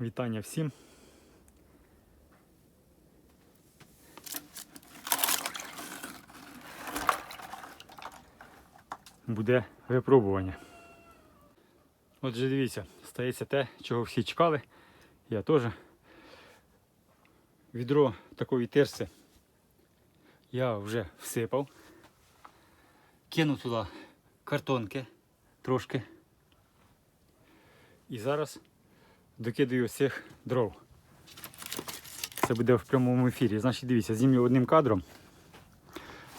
Вітання всім. Буде випробування. Отже, дивіться, стається те, чого всі чекали. Я теж. Відро такої терси я вже всипав. Кину туди картонки трошки. І зараз докидаю цих дров. Це буде в прямому ефірі. Значить, дивіться, знімлю одним кадром.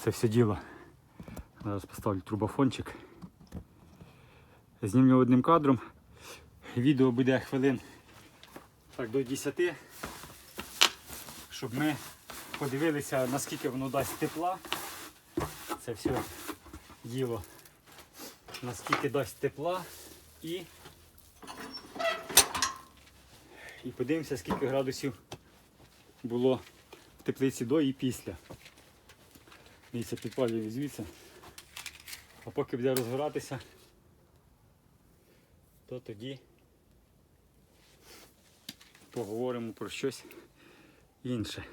Це все діло. Зараз поставлю трубофончик. Знімлю одним кадром. Відео буде хвилин так, до 10, щоб ми подивилися, наскільки воно дасть тепла. Це все діло. Наскільки дасть тепла і і подивимося, скільки градусів було в теплиці до і після. Дивіться, підпалюю звідси. А поки буде розгоратися, то тоді поговоримо про щось інше.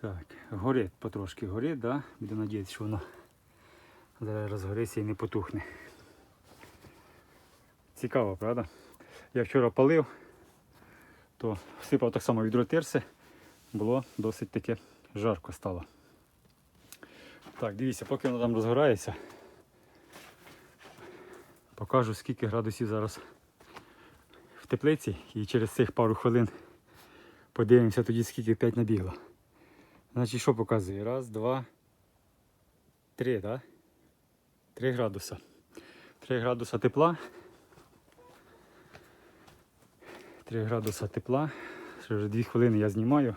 Так, горить потрошки горить, да? Буду надіятися, що воно зараз розгориться і не потухне. Цікаво, правда? Я вчора палив, то всипав так само відро терси, було досить таке жарко стало. Так, дивіться, поки воно там розгорається, покажу скільки градусів зараз в теплиці і через цих пару хвилин подивимося тоді, скільки 5 набігло. Значить, що показує? Раз, два, три, так? Три градуса. Три градуса тепла. Три градуса тепла. Ще вже дві хвилини я знімаю.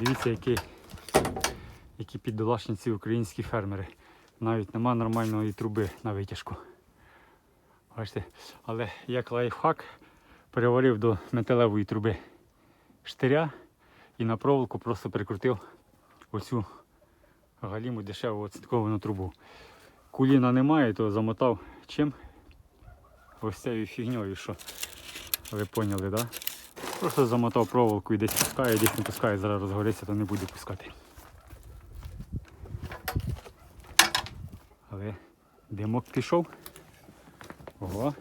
Дивіться, які, які піддолашниці українські фермери. Навіть нема нормальної труби на витяжку. Бачите? Але як лайфхак переварив до металевої труби штиря і на проволоку просто прикрутив оцю галіму дешеву оцинковану трубу. Куліна немає, то замотав чим? Ось цією фігньою, що ви поняли, да? Просто замотав проволоку і десь пускає, десь не пускає, зараз розгориться, то не буде пускати. Але димок пішов. Ого.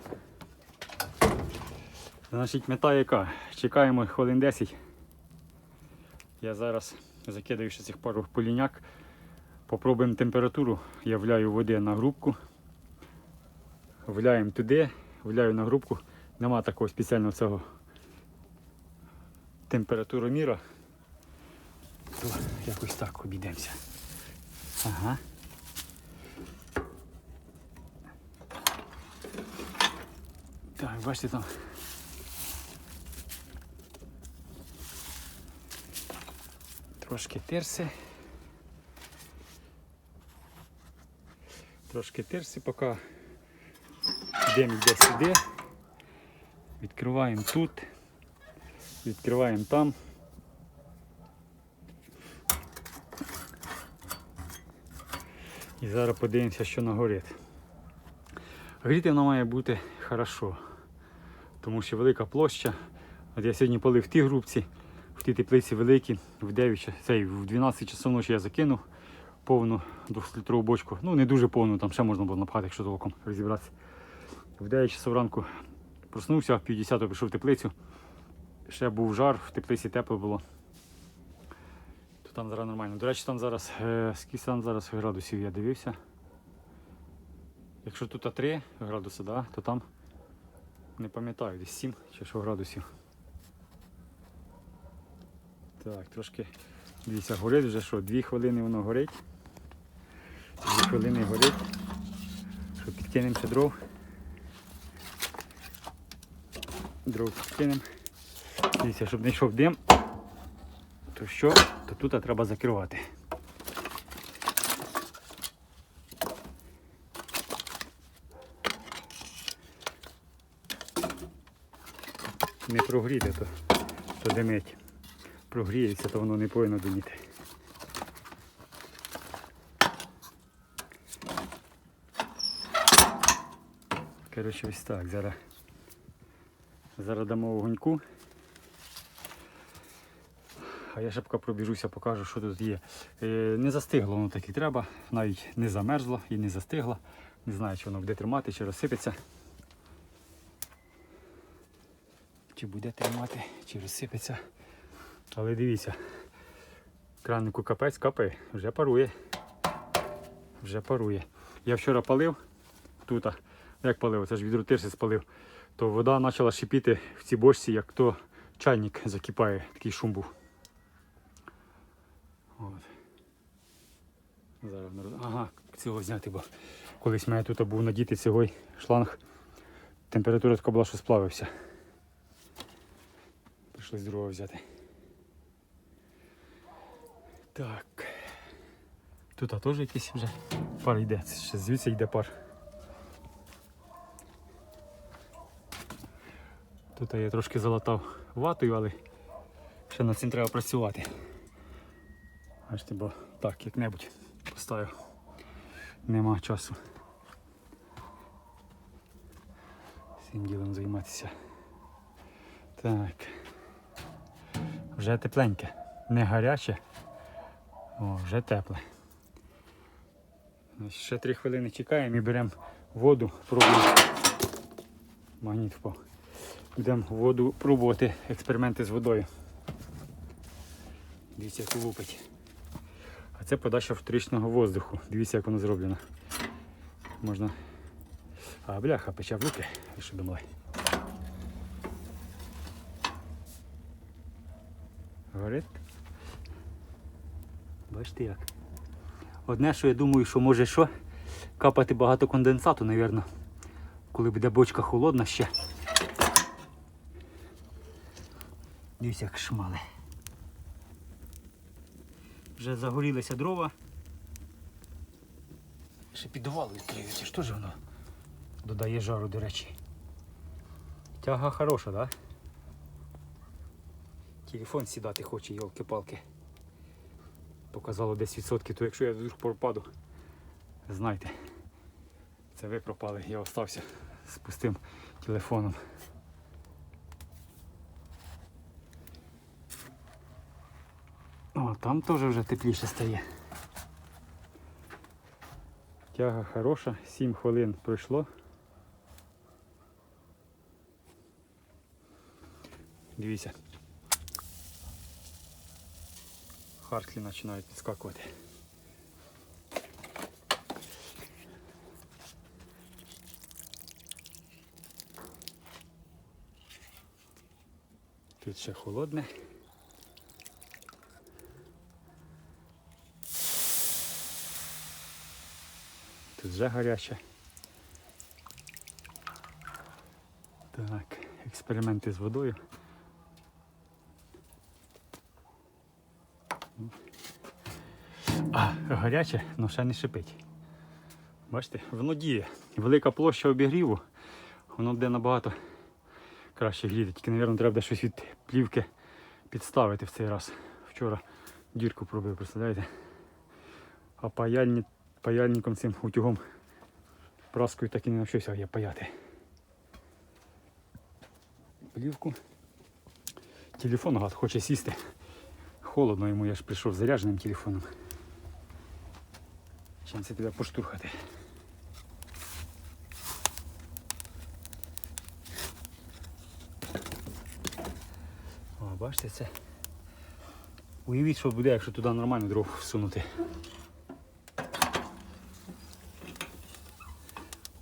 Значить, мета яка? Чекаємо хвилин 10. Я зараз закидаю цих пару поліняк. Попробуємо температуру. Я вляю води на грубку. Вляємо туди, вляю на грубку. Нема такого спеціального цього температуроміра. То якось так обійдемося. Ага. Так, бачите там. Трошки терси. Трошки терси, поки дим йде сюди. Відкриваємо тут, відкриваємо там. І зараз подивимося, що нагорить. Гріти воно має бути хорошо, тому що велика площа. От я сьогодні полив в тій грубці, в тій теплиці великі, в 9, цей, в 12 часов ночі я закинув повну 200-літрову бочку. Ну не дуже повну, там ще можна було напхати, якщо толком розібратися. В 9 часов ранку проснувся, в 50 пішов в теплицю. Ще був жар, в теплиці тепло було. То там зараз нормально. До речі, там зараз, е, скільки там зараз градусів я дивився. Якщо тут 3 градуси, да, то там не пам'ятаю, десь 7 чи що градусів. Так, трошки дивіться, горить вже що, 2 хвилини воно горить. 2 хвилини горить. Що підкинемо ще дров. Дров підкинемо. Дивіться, щоб не йшов дим, то що, то тут треба закривати. Не прогріти, то, то димить. Прогріється, то воно не повинно диміти. Коротше, ось так. Зараз, зараз дамо вогоньку. А я ще пробіжуся, покажу, що тут є. Е, не застигло воно так і треба, навіть не замерзло і не застигло. Не знаю, чи воно буде тримати, чи розсипеться. Чи буде тримати, чи розсипеться. Але дивіться, краннику капець капає, вже парує. Вже парує. Я вчора палив тут, як палив, це ж від рутирси спалив, то вода почала шипіти в цій бочці, як то чайник закипає, такий шум був. От. Зараз Ага, цього зняти, бо колись в мене тут був надітий цього шланг. Температура така була, що сплавився. Прийшлось другого взяти. Так. Тут теж якийсь вже пар йде. Ще звідси йде пар. Тут я трошки залатав ватою, але ще над цим треба працювати. Бачите, бо так, як-небудь поставив. Нема часу. Цим ділом займатися. Так. Вже тепленьке. Не гаряче. О, вже тепле. Ще три хвилини чекаємо і беремо воду, пробуємо. Магніт впав. Йдемо воду пробувати експерименти з водою. Дивіться, як лупить. А це подача вторичного воздуху. Дивіться, як воно зроблено. Можна. А бляха, пече в руки, ви що думали. Горить. Бачите як. Одне, що я думаю, що може що, капати багато конденсату, мабуть, коли буде бочка холодна ще. Дивіться, як шмали. Вже загорілися дрова. Ще підвал відкрию, це ж воно додає жару, до речі. Тяга хороша, так? Да? Телефон сідати хоче, йолки-палки. Показало 10%, то якщо я вдруг пропаду, знайте, це ви пропали, я остався з пустим телефоном. О, там теж вже тепліше стає. Тяга хороша, 7 хвилин пройшло. Дивіться. Хартлі починають підскакувати. Тут ще холодне. Тут вже гаряче. Так, експерименти з водою. Гаряче, але ще не шипить. Бачите, воно діє. Велика площа обігріву, воно буде набагато краще гріти. Тільки, мабуть, треба щось від плівки підставити в цей раз. Вчора дірку пробив, представляєте? А паяльні, паяльником цим утюгом праскою так і не навчився я паяти. Плівку. Телефон гад хоче сісти. Холодно йому, я ж прийшов з зарядженим телефоном. Це тебе поштурхати. О, бачите це? Уявіть, що буде, якщо туди нормально дров всунути.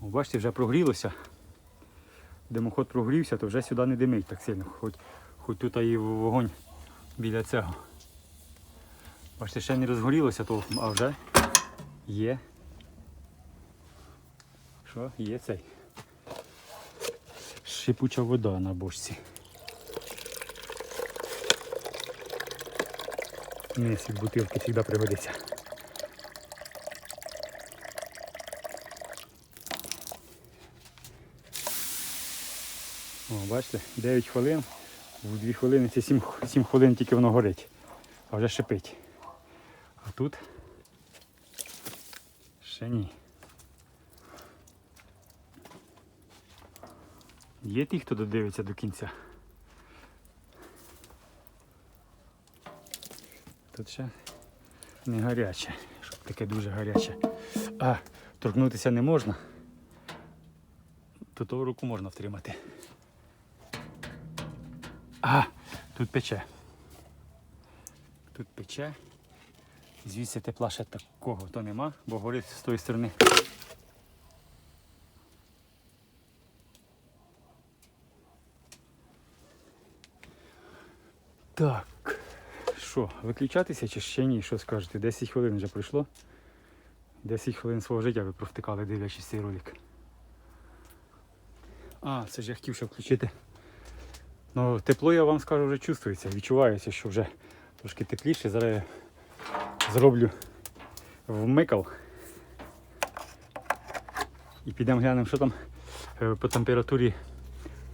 О, бачите, вже прогрілося. Димоход прогрівся, то вже сюди не димить так сильно. Хоч, хоч тут і вогонь біля цього. Бачите, ще не розгорілося толком, а вже є. Що? Є цей. Шипуча вода на бочці. Від бутилки завжди пригодиться. О, бачите, 9 хвилин У 2 хвилини це 7, 7 хвилин тільки воно горить, а вже шипить. А тут ще ні. Є ті, хто додивиться до кінця. Тут ще не гаряче, щоб таке дуже гаряче. А торкнутися не можна. Того руку можна втримати. А, тут пече. Тут пече. Звідси тепла ще такого то нема, бо горить з тої сторони. Так. Що, виключатися чи ще ні? Що скажете? 10 хвилин вже пройшло. 10 хвилин свого життя ви провтикали, дивлячись цей ролик. А, це ж я хотів ще включити. Ну, тепло, я вам скажу, вже чувствується. Відчувається, що вже трошки тепліше. Зараз зроблю вмикав. І підемо глянемо, що там е, по температурі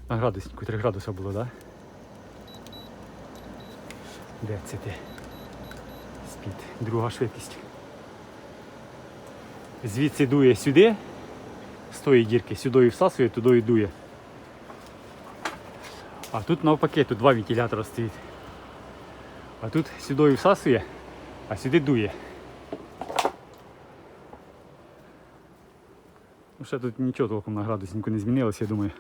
на градуснику. 3 градуса було, так? Да? Де це ти? Спід. Друга швидкість. Звідси дує сюди, з тої дірки, сюди всасує, туди і дує. А тут навпаки, тут два вентилятора стоїть. А тут сюди всасує, а сюди дує. Ну, ще тут нічого толком на градуснику не змінилося, я думаю.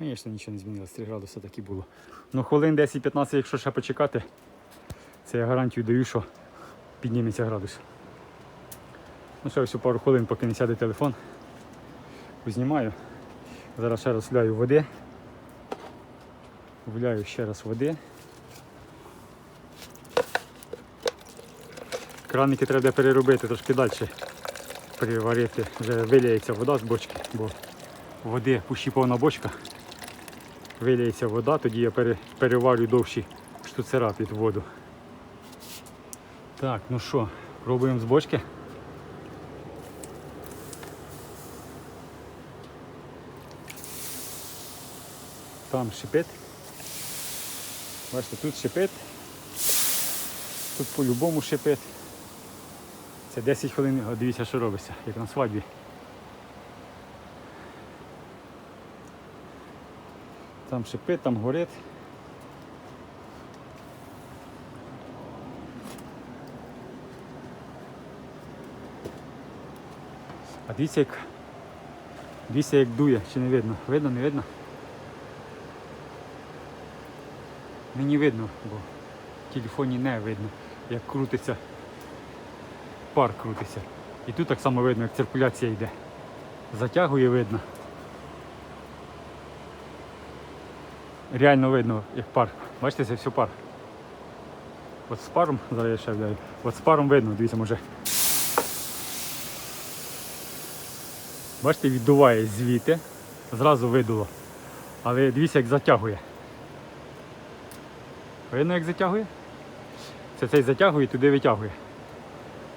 Звісно, нічого не змінилося, 3 градуси так і було. Ну хвилин 10-15, якщо ще почекати, це я гарантію даю, що підніметься градус. Ну ще ось у пару хвилин, поки не сяде телефон. Познімаю. Зараз ще раз вляю води. Вляю ще раз води. Краники треба переробити трошки далі. Приварити. Вже виліється вода з бочки, бо води пущі бочка. Виліється вода, тоді я переварю довші штуцера під воду. Так, ну що, пробуємо з бочки. Там шипить. Бачите, тут шипить. Тут по-любому шипить. Це 10 хвилин, дивіться, що робиться, як на свадьбі. Там шипить, там горить. А дивіться як, дивіться як дує, чи не видно? Видно, не видно? Мені видно, бо в телефоні не видно, як крутиться, пар крутиться. І тут так само видно, як циркуляція йде. Затягує видно. Реально видно, як пар. Бачите, це все пар. От з паром, зараз я ще вляю, от з паром видно, дивіться, може. Бачите, віддуває звідти, зразу видуло. Але дивіться, як затягує. Видно, як затягує? Це цей затягує і туди витягує.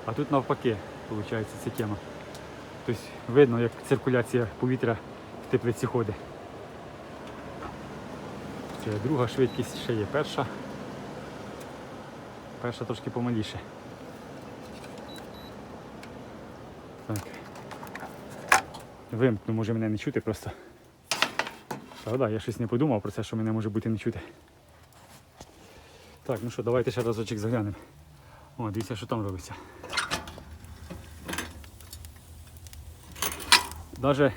А тут навпаки, виходить, ця тема. Тобто видно, як циркуляція повітря в теплиці ходить. Це друга швидкість, ще є перша. Перша трошки помаліше. Так. Вимкну, може мене не чути просто. Правда, я щось не подумав про це, що мене може бути не чути. Так, ну що, давайте ще разочок заглянемо. О, дивіться, що там робиться. Навіть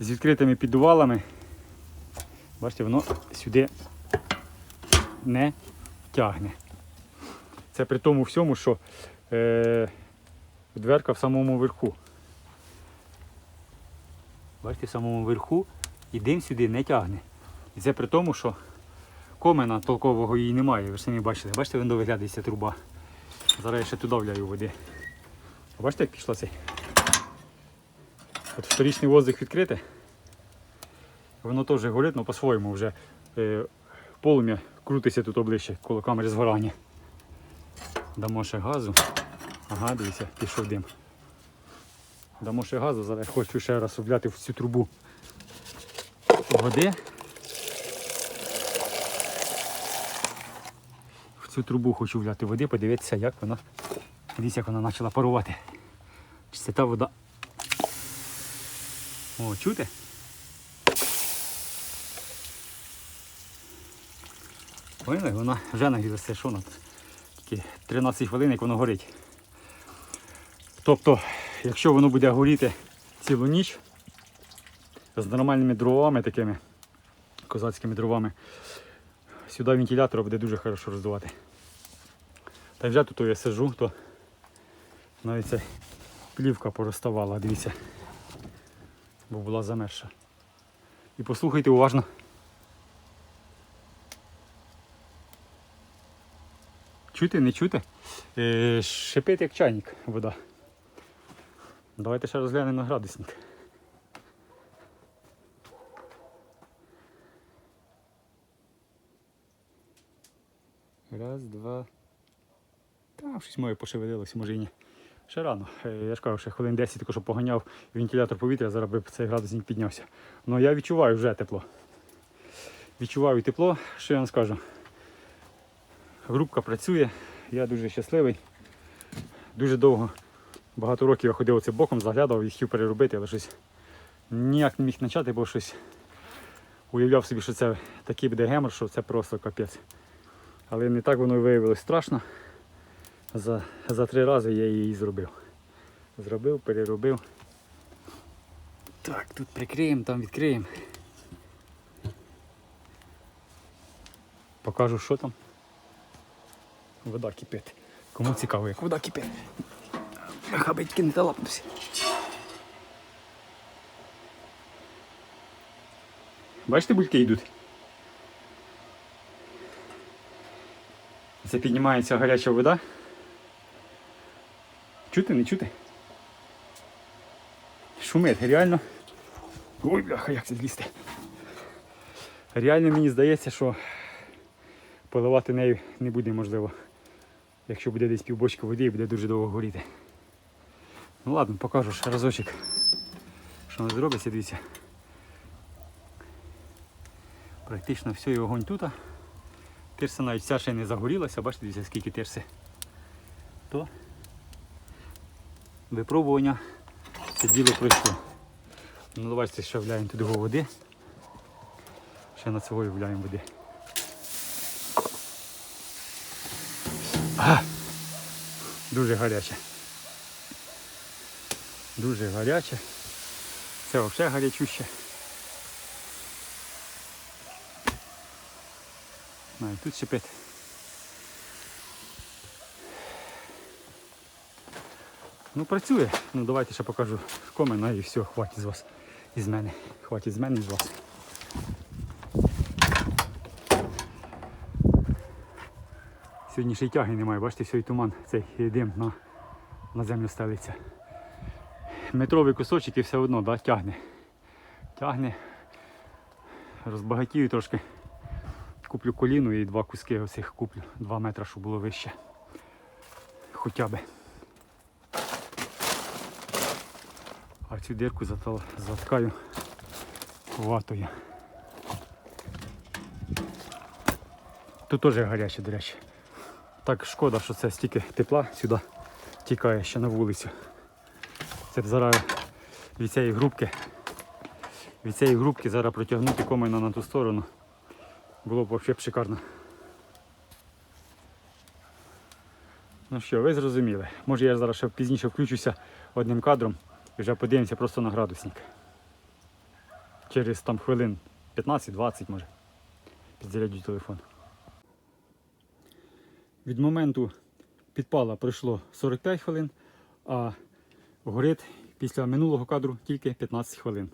з відкритими піддувалами, бачите, воно сюди не тягне. Це при тому всьому, що е, дверка в самому верху. Бачите, в самому верху і дим сюди не тягне. І це при тому, що комена толкового її немає, ви ж самі бачите. Бачите, воно виглядає ця труба. Зараз я ще туди вляю води. Бачите, як пішла цей? От вторічний воздух відкрите. воно теж горить, але по-своєму вже е, полум'я крутиться тут обличчя коло камери згорання. Дамо ще газу. Ага, дивіться, пішов дим. Дамо ще газу, зараз хочу ще раз обляти в цю трубу води. В цю трубу хочу вляти води, подивитися, як вона, дивіться, як вона почала парувати. Чи це та вода о, чути? Поняли? Вона вже нагрілася, що вона? Тільки 13 хвилин, як воно горить. Тобто, якщо воно буде горіти цілу ніч з нормальними дровами такими, козацькими дровами, сюди вентилятор буде дуже хорошо роздувати. Та вже тут я сижу, то навіть ця плівка пороставала, дивіться, бо була замерша. І послухайте уважно. Чути, не чути? Е, шипить як чайник вода. Давайте ще розглянемо на градусник. Раз, два. Та щось моє пошевелилося, може і ні. Ще рано. Е, Я ж кажу, ще хвилин 10 тільки що поганяв вентилятор повітря, зараз би цей градусник піднявся. Ну я відчуваю вже тепло. Відчуваю тепло, що я вам скажу. Грубка працює, я дуже щасливий. Дуже довго, багато років я ходив оце боком, заглядав і хотів переробити, але щось ніяк не міг почати, бо щось уявляв собі, що це такий буде гемор, що це просто капець. Але не так воно і виявилось страшно. За, за три рази я її зробив. Зробив, переробив. Так, тут прикриємо, там відкриємо. Покажу, що там. Вода кипить. Кому цікаво, як вода кипить. Хабитьки не талапнувся. Бачите, бульки йдуть? Це піднімається гаряча вода. Чути, не чути? Шумить, реально. Ой, бляха, як це злізти. Реально мені здається, що поливати нею не буде можливо. Якщо буде десь півбочки води і буде дуже довго горіти. Ну ладно, покажу ще разочок. Що воно зробиться, дивіться. Практично все і огонь тут. Тирса навіть вся ще не загорілася, бачите, дивіться, скільки тирси. То випробування це діло пройшло. Давайте ще вляємо туди води. Ще на цього вляємо води. А! Дуже гаряче. Дуже гаряче. Це взагалі гарячуще. Навіть тут шипить. Ну працює. Ну давайте ще покажу комена і все, хватить з вас. Із мене. Хватить з мене з вас. Сьогодні ще й тяги немає, бачите, все і туман, цей дим на, на землю стелиться. Метровий кусочок і все одно да, тягне. Тягне. Розбагатію трошки. Куплю коліну і два куски оцих куплю. Два метри, щоб було вище. Хоча би. А цю затал- заткаю ватою. Тут теж гаряче, до речі. Так шкода, що це стільки тепла сюди тікає ще на вулицю. Це б зараз від цієї грубки, від цієї грубки зараз протягнути комина на ту сторону. Було б взагалі шикарно. Ну що, ви зрозуміли. Може я зараз ще пізніше включуся одним кадром вже подивимося просто на градусник. Через там хвилин 15-20 може. Підзаряджу телефон. Від моменту підпала пройшло 45 хвилин, а горить після минулого кадру тільки 15 хвилин.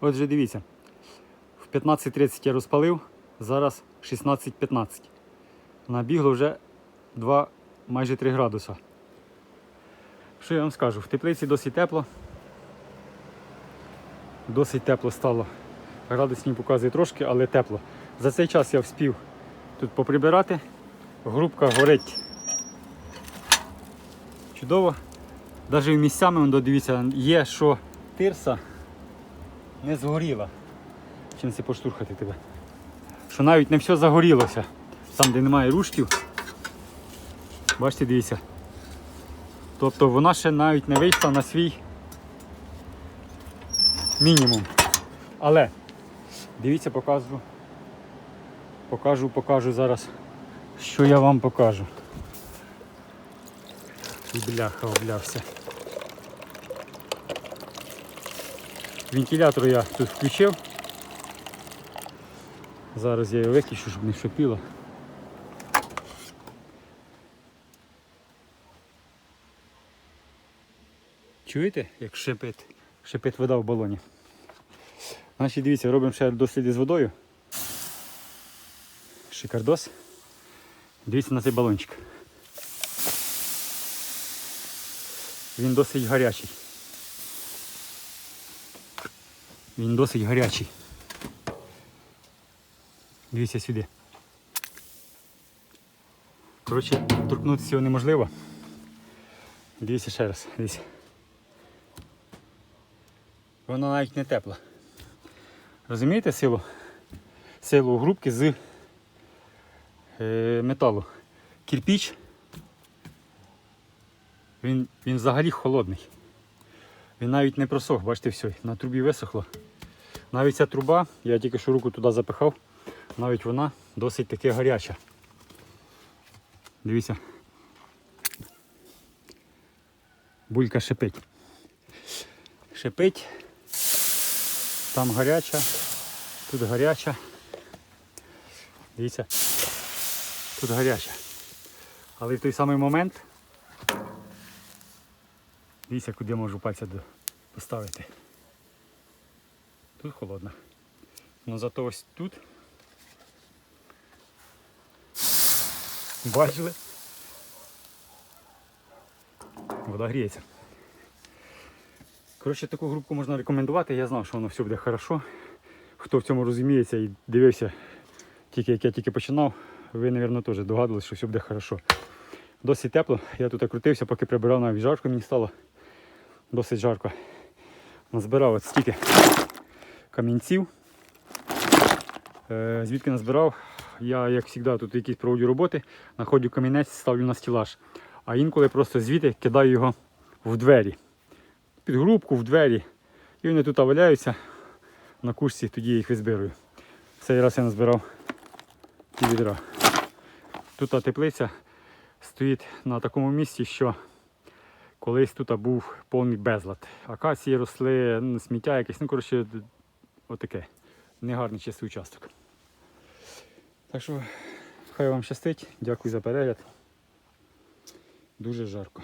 Отже, дивіться. В 15.30 я розпалив, зараз 16.15. Набігло вже 2, майже 3 градуса. Що я вам скажу? В теплиці досить тепло. Досить тепло стало. Градусні показує трошки, але тепло. За цей час я вспів тут поприбирати. Грубка горить чудово. Навіть місцями, дивіться, є, що тирса не згоріла. Чим це поштурхати тебе? Що навіть не все загорілося. там, де немає рушків. Бачите, дивіться. Тобто вона ще навіть не вийшла на свій мінімум. Але дивіться, покажу. Покажу, покажу зараз, що я вам покажу. Бляха облявся. Вентилятор я тут включив. Зараз я його виключу, щоб не шипіло. Чуєте, як шипить, шипить вода в балоні? Значить, дивіться, робимо ще досліди з водою. Шикардос. Дивіться на цей балончик. Він досить гарячий. Він досить гарячий. Дивіться сюди. Коротше, торкнутися його неможливо. Дивіться ще раз, дивіться. Вона навіть не тепла. Розумієте силу? Силу грубки з е, металу. Кирпіч. Він, він взагалі холодний. Він навіть не просох, бачите, все, на трубі висохло. Навіть ця труба, я тільки що руку туди запихав, навіть вона досить таки гаряча. Дивіться. Булька шипить. Шипить. Там гаряча, тут гаряча. Дивіться. Тут гаряча. Але в той самий момент. Дивіться, куди можу пальця поставити. Тут холодно. Ну зато ось тут. Бачили? Вода гріється. Коротше, таку групку можна рекомендувати. Я знав, що воно все буде хорошо. Хто в цьому розуміється і дивився, тільки як я тільки починав, ви, мабуть, теж догадувалися, що все буде хорошо. Досить тепло. Я тут крутився, поки прибирав навіть жарко мені стало. Досить жарко. Назбирав от стільки камінців. Е, звідки назбирав? Я, як завжди, тут якісь проводжу роботи, знаходжу камінець, ставлю на стілаж. А інколи просто звідти кидаю його в двері. Під грубку, в двері. І вони тут валяються на курсі, тоді я їх визбирую. Цей раз я назбирав ті відра. Тут теплиця стоїть на такому місці, що колись тут був повний безлад. Акації росли, сміття якесь, ну коротше, отаке. Негарний чистий участок. Так що хай вам щастить, дякую за перегляд. Дуже жарко.